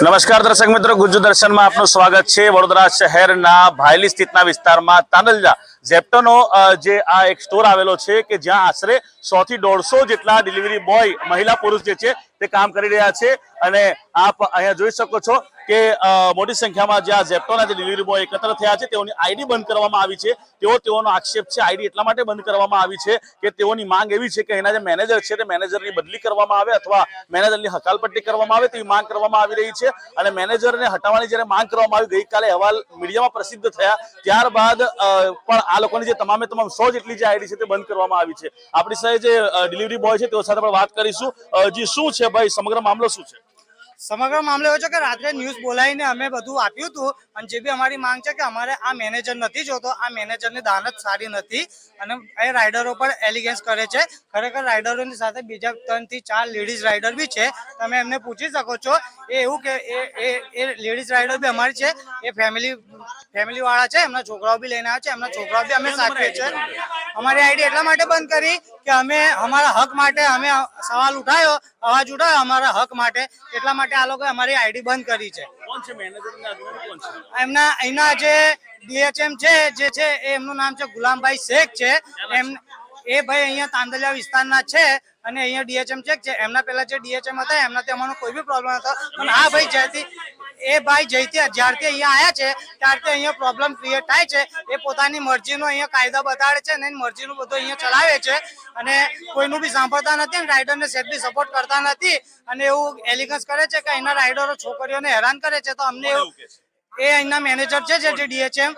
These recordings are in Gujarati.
નમસ્કાર દર્શક મિત્રો ગુજુ દર્શનમાં આપનું સ્વાગત છે. વડોદરા શહેરના ભાયલી સ્થિતના વિસ્તારમાં તાનલજા ઝેપ્ટોનો જે આ એક સ્ટોર આવેલો છે કે જ્યાં આશરે સો થી દોઢસો જેટલા ડિલિવરી બોય મહિલા પુરુષ જે છે તે કામ કરી રહ્યા છે. અને આપ અહીંયા જોઈ શકો છો કે મોટી સંખ્યામાં જ્યાં ઝેપ્ટોના જે ડિલિવરી બોય એકત્ર થયા છે, તેઓની આઈડી બંધ કરવામાં આવી છે. તેઓ, તેઓનો આક્ષેપ છે, આઈડી એટલા માટે બંધ કરવામાં આવી છે કે તેઓની માંગ એવી છે કે એના જે મેનેજર છે તે મેનેજરની બદલી કરવામાં આવે અથવા મેનેજરની હકાલપટ્ટી કરવામાં આવે તેવી માંગ કરવામાં આવી રહી છે. અને મેનેજરને હટાવવાની જ્યારે માંગ કરવામાં આવી, ગઈકાલે અહેવાલ મીડિયામાં પ્રસિદ્ધ થયા. ત્યારબાદ પણ આ લોકોની જે તમામે તમામ સો જેટલી જે આઈડી છે તે બંધ કરવામાં આવી છે. આપણી સાથે જે ડિલિવરી બોય છે તેઓ સાથે પણ વાત કરીશું. જી, શું છે ભાઈ? સમગ્ર મામલો શું છે? સમગ્ર મામલો એવો છે કે રાત્રે ન્યૂઝ બોલાવીને અમે બધું આપ્યું હતું અને જે બી અમારી માંગ છે કે અમારે આ મેનેજર નથી જોતો આ મેનેજરની દાનત સારી નથી અને એ રાઇડરો પર એલિગેન્સ કરે છે. ખરેખર રાઇડરોની સાથે બીજા ત્રણથી ચાર લેડીઝ રાઇડર બી છે. તમે એમને પૂછી શકો છો. એ એવું કે એ એ લેડીઝ રાઇડર બી અમારી છે. એ ફેમિલી ફેમિલી વાળા છે. એમના છોકરાઓ બી લઈને આવ્યા છે. એમના છોકરાઓ બી અમે સાચવીએ છીએ. અમારી આઈડી એટલા માટે બંધ કરી કે અમે અમારા હક માટે અમે સવાલ ઉઠાયો અવાજ ઉઠાયો અમારા હક માટે. એટલા માટે આ લોકોએ અમારી આઈડી બંધ કરી છે. એમના એના જે ડીએચએમ છે જે છે એમનું નામ છે ગુલામભાઈ શેખ છે. એમ એ ભાઈ અહીંયા તાંદલિયા વિસ્તારના છે. અને અહીંયા ડીએચએમ ચેક છે. એમના પહેલા જે ડીએચએમ હતા એમનાથી અમારો કોઈ બી પ્રોબ્લેમ હતો. પણ આ ભાઈ જ્યાંથી એ ભાઈ જઈથી જ્યારથી અહીંયા આવ્યા છે ત્યારથી અહીંયા પ્રોબ્લેમ ક્રિએટ થાય છે. એ પોતાની મરજીનો અહીંયા કાયદા બતાડે છે અને એની મરજીનું બધું અહીંયા ચલાવે છે. અને કોઈનું બી સાંભળતા નથી અને રાઇડરને સેટ બી સપોર્ટ કરતા નથી. અને એવું એલિગન્સ કરે છે કે અહીંના રાઇડરો છોકરીઓને હેરાન કરે છે. તો અમને એવું એ અહીંના મેનેજર છે જે ડીએચએમ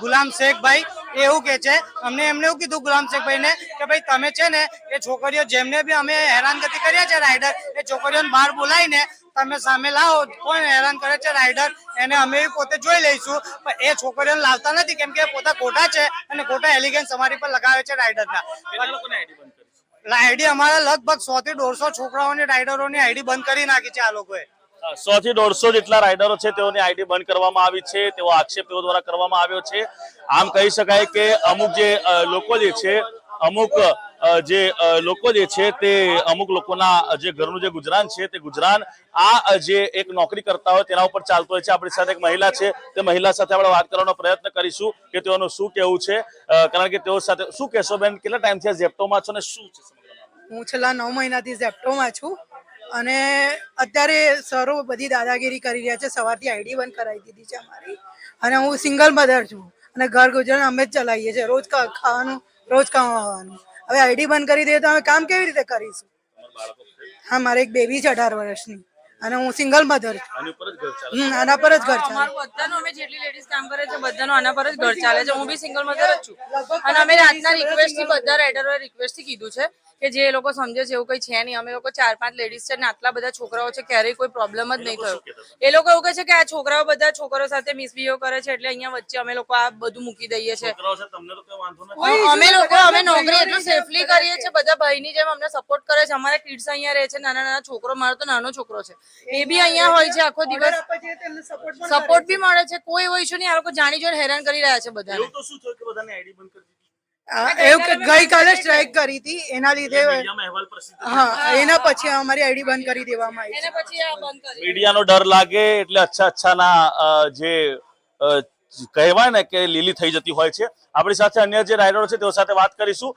ગુલામ શેખભાઈ એ એવું કે છે. અમને એમને એવું કીધું ગ્રંથે ભાઈ ને કે ભાઈ તમે છે ને એ છોકરીઓ જેમને બી અમે હેરાનગતિ કર્યા છે રાઇડર એ છોકરીઓને બહાર બોલાવીને તમે સામે લાવો કોણ હેરાન કરે છે રાઇડર એને અમે પોતે જોઈ લઈશું. પણ એ છોકરીઓને લાવતા નથી કેમ કે પોતા ખોટા છે અને ખોટા એલિગન્સ અમારી પર લગાવે છે રાઇડરના આઈડી અમારા લગભગ સો થી દોઢસો છોકરાઓની રાઇડરોની આઈડી બંધ કરી નાખી છે આ લોકોએ. સો થી દોઢસો જેટલા રાઇડરો છે, તેઓની આઈડી બંધ કરવામાં આવી છે. તેવો આક્ષેપ તેઓ દ્વારા કરવામાં આવ્યો છે. આમ કહી શકાય કે અમુક જે લોકો જે છે, અમુક જે લોકો જે છે, તે અમુક લોકોના જે ઘરનું જે ગુજરાન છે, તે ગુજરાન, આ જે એક નોકરી કરતા હોય તેના ઉપર ચાલતો હોય છે. આપણી સાથે એક મહિલા છે, તે મહિલા સાથે આપણે વાત કરવાનો પ્રયત્ન કરીશું કે તેઓનું શું કેવું છે. કારણ કે તેઓ સાથે, શું કહેશો બેન, કેટલા ટાઈમથી આ ઝેપ્ટોમાં છો ને શું છે? હું છેલ્લા નવ મહિનાથી ઝેપ્ટોમાં છું. અને અત્યારે સરો બધી દાદાગીરી કરી રહ્યા છે. સવારથી આઈડી બંધ કરાવી દીધી છે અમારી. અને હું સિંગલ મધર છું. અને ઘર ગુજરાન અમે જ ચલાવીએ છીએ. રોજ ખાવાનું, રોજ કમાવાનું. હવે આઈડી બંધ કરી દઈએ તો અમે કામ કેવી રીતે કરીશું? હા, મારે એક બેબી છે અઢાર વર્ષની. અને હું સિંગલ મધર છું. આની પર જ ઘર ચાલે. બધાનું અમે જેટલી લેડીઝ કામ કરે છે બધાનું આના પર જ ઘર ચાલે છે. હું બી સિંગલ મધર જ છું. અને અમે રાતના રિક્વેસ્ટથી બધા રાઇડરોએ રિક્વેસ્ટથી કીધું છે કે જે લોકો સમજે છે એવું કઈ છે નહીં. અમે લોકો ચાર પાંચ લેડીઝ છે ને આટલા બધા છોકરાઓ છે ક્યારેય કોઈ પ્રોબ્લેમ જ નહીં થયો. એ લોકો એવું કહે છે કે આ છોકરાઓ બધા છોકરો સાથે મિસબિહેવ કરે છે એટલે અહીંયા વચ્ચે અમે લોકો આ બધું મૂકી દઈએ છે. છોકરાઓ છે તમને તો કોઈ વાંધો નથી. અમે લોકો અમે નોકરી એટલું સેફલી કરીએ છીએ બધા ભાઈની જેમ અમને સપોર્ટ કરે છે. અમારા કિડ્સ અહીંયા રહે છે નાના નાના છોકરો મારો તો નાનો છોકરો છે. એ બી અહીંયા હોય છે આખો દિવસ. સપોર્ટ બી મળે છે. કોઈ એવો ઇશ્યુ નહીં આ લોકો જાણી જોઈને હેરાન કરી રહ્યા છે બધાને. એવું તો શું થયું કે બધાની આઈડી બંધ કરી એવું કે ગઈકાલે સ્ટ્રાઇક કરી હતી એના લીધે હા એના પછી અમારી આઈડી બંધ કરી દેવામાં આવી છે. પછી આ બંધ કરી મીડિયાનો ડર લાગે એટલે અચ્છા અચ્છાના ના જે કહેવાય ને કે લીલી થઈ જતી હોય છે. આપણી સાથે અન્ય જે રાઇડરો છે તેઓ સાથે વાત કરીશું.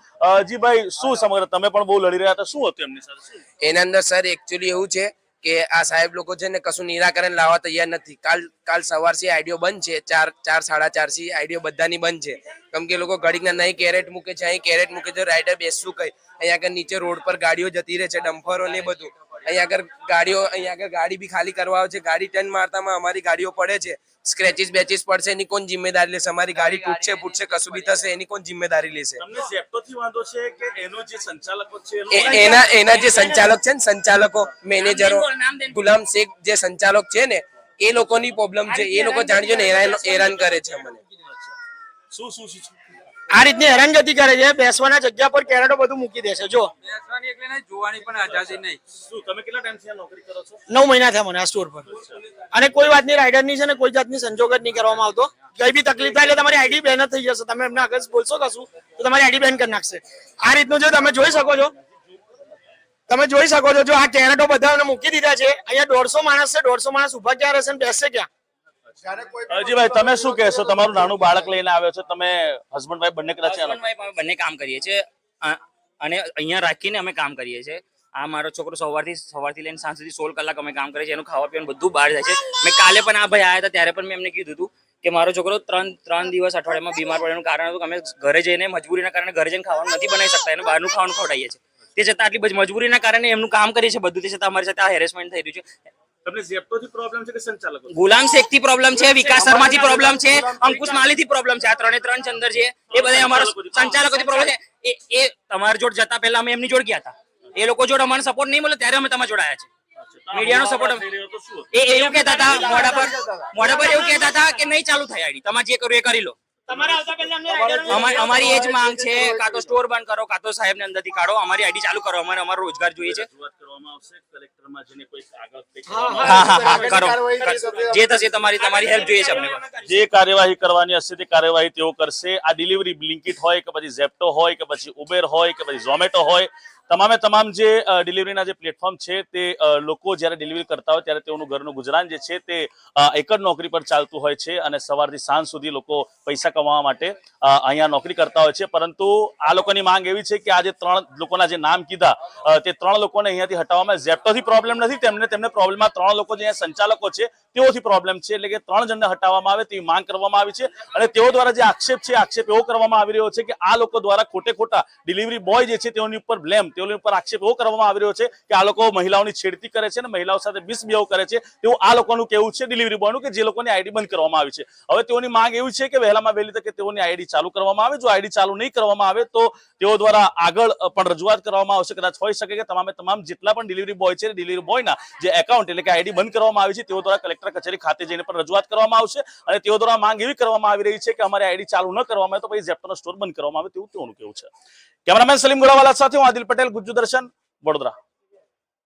જી ભાઈ શું સમગ્ર તમે પણ બહુ લડી રહ્યા હતા? શું હતું એમની સાથે? એના અંદર સર એકચ્યુઅલી એવું છે કે આ સાહેબ લોકો છે ને કશું નિરાકરણ લાવવા તૈયાર નથી. કાલ કાલ સવારથી આઈડિયો બંધ છે, ચાર ચાર, સાડા ચારથી આઈડિયો બધાની બંધ છે. કેમ કે લોકો ઘડીકના નહીં કેરેટ મૂકે છે, અહીં કેરેટ મૂકે છે, રાઈડર બેસવું કઈ. અહીંયા આગળ નીચે રોડ પર ગાડીઓ જતી રહે છે ડમ્ફરો ને બધું. અહીંયા આગળ ગાડીઓ અહીંયા આગળ ગાડી બી ખાલી કરવા આવે છે. ગાડી ટર્ન મારતામાં અમારી ગાડીઓ પડે છે. સ્ક્રેચીસ બેચીસ પડશે એની કોણ જિમ્મેદારી લેશે? અમારી ગાડી તૂટશે ફૂટશે કશું બી થશે એની કોણ જિમ્મેદારી લેશે? તમને ઝેપ્ટોથી વાંધો છે કે એનો જે સંચાલકો છે એનો જે સંચાલક છે ને સંચાલકો મેનેજરો ગુલામ શેખ જે સંચાલક છે ને એ લોકોની પ્રોબ્લેમ છે. એ લોકો જાણજો ને હેરાન હેરાન કરે છે. મને શું શું? આ રીતની હેરાનગતિ કરે છે. બેસવાના જગ્યા પર કેરેટો બધું મૂકી દે છે જો. બેસવાની એટલે નહીં જોવાની પણ આઝાદી નહીં. શું તમે કેટલા ટાઈમથી નોકરી કરો છો? નવ મહિના થયા મને આ સ્ટોર પર. અને કોઈ વાતની રાઇડરની છે ને કોઈ જાતની સંજોગ જ નહીં કરવામાં આવતો. કઈ બી તકલીફ થાય એટલે તમારી આઈડી બેન જ થઈ જશે. તમે એમને આગળ બોલશો કશું તો તમારી આઈડી બેન કરી નાખશે. આ રીતનું જો તમે જોઈ શકો છો. તમે જોઈ શકો છો જો આ કેરેટો બધા મૂકી દીધા છે. અહીંયા દોઢસો માણસ છે દોઢસો માણસ ઊભા ક્યાં રહેશે ને બેસશે ક્યાં? અજીભાઈ તમે શું કહેશો? તમારું નાનું બાળક લઈને આવ્યો છો તમે હસબન્ડ વાઈફ બંને કદાચ બંને કામ કરીએ છીએ. અને અહીંયા રાખીને અમે કામ કરીએ છીએ. આ મારો છોકરો સવારથી સવારથી લઈને સાંજ સુધી સોળ કલાક અમે કામ કરીએ છીએ. એનું ખાવા પીવાનું બધું બહાર જાય છે. મેં કાલે પણ આ ભાઈ આવ્યા હતા ત્યારે પણ મેં એમને કીધું હતું કે મારો છોકરો ત્રણ ત્રણ દિવસ અઠવાડિયામાં બીમાર પડવાનું કારણ હતું કે અમે ઘરે જઈને મજબૂરીના કારણે ઘરે જઈને ખાવાનું નથી બનાવી શકતા. એને બહારનું ખાવાનું ખવડાવીએ છીએ. તે છતાં આટલી બધી મજબૂરીના કારણે એમનું કામ કરીએ છીએ બધું. તે છતાં અમારી સાથે આ હેરેસમેન્ટ થઈ રહ્યું છે. તમને પ્રોબ્લેમ છે કે સંચાલકો ગુલામ શેખથી પ્રોબ્લેમ છે વિકાસ શર્મા થી પ્રોબ્લેમ છે અંકુશ માલી થી પ્રોબ્લેમ છે આ ત્રણે ત્રણ ચંદર છે એ બધા અમારા સંચાલકો થી પ્રોબ્લેમ છે. એ એ તમારા જોડ જતા પહેલા અમે એમની જોડ ગયા હતા. એ લોકો જોડે અમને સપોર્ટ નહીં મળે ત્યારે અમે તમારા જોડે આવ્યા છે મીડિયાનો સપોર્ટ એ એવું કહેતા હતા મોઢા પર મોઢા પર એવું કહેતા હતા કે નહીં ચાલુ થાય આઈડી. તમારે જે કરવું એ કરી લો. તમારા આવતા પહેલા અમને rider અમારી એ જ માંગ છે કાં તો સ્ટોર બંધ કરો કાં તો સાહેબ ને અંદરથી કાઢો અમારી આઈડી ચાલુ કરો અમારે અમારો રોજગાર જોઈએ છે. કરવામાં આવશે કલેક્ટરમાં કોઈ હા, હા હા હા કરો જે થશે તમારી તમારી હેલ્પ જોઈએ છે અમને જે કાર્યવાહી કરવાની હશે તે કાર્યવાહી તેઓ કરશે. આ ડિલિવરી બ્લિંકિટ હોય કે પછી ઝેપ્ટો હોય કે પછી ઉબેર હોય કે પછી ઝોમેટો હોય તમામે તમામ જે ડિલિવરીના જે પ્લેટફોર્મ છે તે લોકો જ્યારે ડિલિવરી કરતા હોય ત્યારે તેઓનું ઘરનું ગુજરાન જે છે તે એક જ નોકરી પર ચાલતું હોય છે અને સવારથી સાંજ સુધી લોકો પૈસા કમાવા માટે અહીંયા નોકરી કરતા હોય છે. પરંતુ આ લોકોની માંગ એવી છે કે આ જે ત્રણ લોકોના જે નામ કીધા તે ત્રણ લોકોને અહીંયાથી હટાવવામાં ઝેપ્ટોથી પ્રોબ્લેમ નથી. તેમને તેમને પ્રોબ્લેમમાં ત્રણ લોકો જે અહીંયા સંચાલકો છે તેઓથી પ્રોબ્લેમ છે. એટલે કે ત્રણ જણને હટાવવામાં આવે, તેવી માંગ કરવામાં આવી છે. અને તેઓ દ્વારા જે આક્ષેપ છે, આક્ષેપ એવો કરવામાં આવી રહ્યો છે કે આ લોકો દ્વારા ખોટે ખોટા ડિલિવરી બોય જે છે, તેઓની ઉપર બ્લેમ તેઓની ઉપર આક્ષેપ એવો કરવામાં આવી રહ્યો છે કે આ લોકો મહિલાઓની છેડતી કરે છે અને મહિલાઓ સાથે મિસબિહેવ કરે છે. તેવું આ લોકોનું કેવું છે ડિલિવરી બોયનું કે જે લોકોની આઈડી બંધ કરવામાં આવી છે. હવે તેઓની માંગ એવી છે કે વહેલામાં વહેલી તકે તેઓની આઈડી ચાલુ કરવામાં આવે. જો આઈડી ચાલુ નહીં કરવામાં આવે, તો તેઓ દ્વારા આગળ પણ રજૂઆત કરવામાં આવશે. કદાચ હોઈ શકે કે તમામે તમામ જેટલા પણ ડિલિવરી બોય છે ડિલિવરી બોયના જે એકાઉન્ટ એટલે કે આઈડી બંધ કરવામાં આવી છે, તેઓ દ્વારા કલેક્ટર કચેરી ખાતે જઈને પણ રજૂઆત કરવામાં આવશે અને તેઓ દ્વારા માંગ એવી કરવામાં આવી રહી છે કે અમારી આઈડી ચાલુ ન કરવામાં આવે તો પછી ઝેપ્ટોનો સ્ટોર બંધ કરવામાં આવે તેવું તેઓનું કેવું છે. કેમેરામેન સલીમ ગોળાવાલા સાથે હું આદિલ પટેલ, ગુજ્જુ દર્શન, વડોદરા.